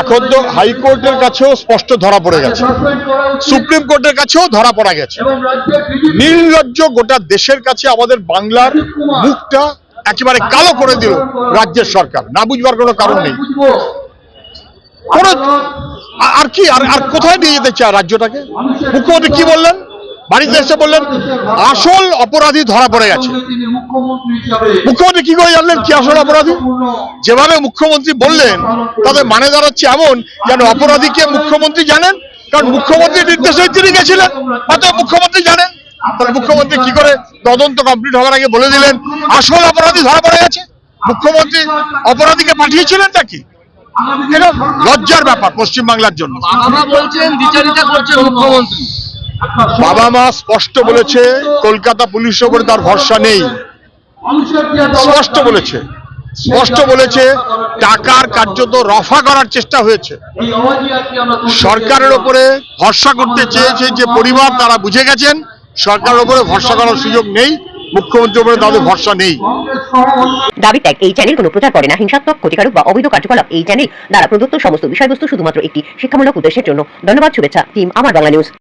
এখন তো হাইকোর্টের কাছেও স্পষ্ট ধরা পড়ে গেছে। সুপ্রিম কোর্টের কাছেও ধরা পড়া গেছে। নির্লজ্জ গোটা দেশের কাছে আমাদের বাংলার মুখটা একেবারে কালো করে দিল রাজ্যের সরকার। না বুঝবার কোনো কারণ নেই। কোন আর কি? আর কোথায় নিয়ে যেতে চায় রাজ্যটাকে? মুখ্যমন্ত্রী কি বললেন? বাড়িতে এসে বললেন, আসল অপরাধী ধরা পড়ে গেছে। মুখ্যমন্ত্রী কি করে জানলেন কি আসল অপরাধী? যেভাবে মুখ্যমন্ত্রী বললেন, তাদের মানে দাঁড়াচ্ছে এমন যেন অপরাধীকে মুখ্যমন্ত্রী জানেন, কারণ মুখ্যমন্ত্রীর নির্দেশে তিনি গেছিলেন হয়তো মুখ্যমন্ত্রী জানেন। তাহলে মুখ্যমন্ত্রী কি করে তদন্ত কমপ্লিট হওয়ার আগে বলে দিলেন, আসল অপরাধী ধরা পড়ে গেছে? মুখ্যমন্ত্রী অপরাধীকে পাঠিয়েছিলেন নাকি লজ্জার ব্যাপার পশ্চিমবাংলার জন্য। বাবা বলছেন দ্বিচারিতা করছে মুখ্যমন্ত্রী। বাবা মা স্পষ্ট বলেছে, কলকাতা পুলিশের উপরে তার ভরসা নেই। স্পষ্ট বলেছে। স্পষ্ট বলেছে, টাকার কার্যত রফা করার চেষ্টা হয়েছে। সরকারের ওপরে ভরসা করতে চেয়েছে যে পরিবার তারা বুঝে গেছেন, সরকারের ওপরে ভরসা করার সুযোগ নেই, মুখ্যমন্ত্রীর দ্বারা প্রদত্ত সমস্ত বিষয়বস্তু শুধুমাত্র একটি শিক্ষামূলক উদ্দেশ্যের জন্য। ধন্যবাদ, শুভেচ্ছা, টিম, আমার বাংলা নিউজ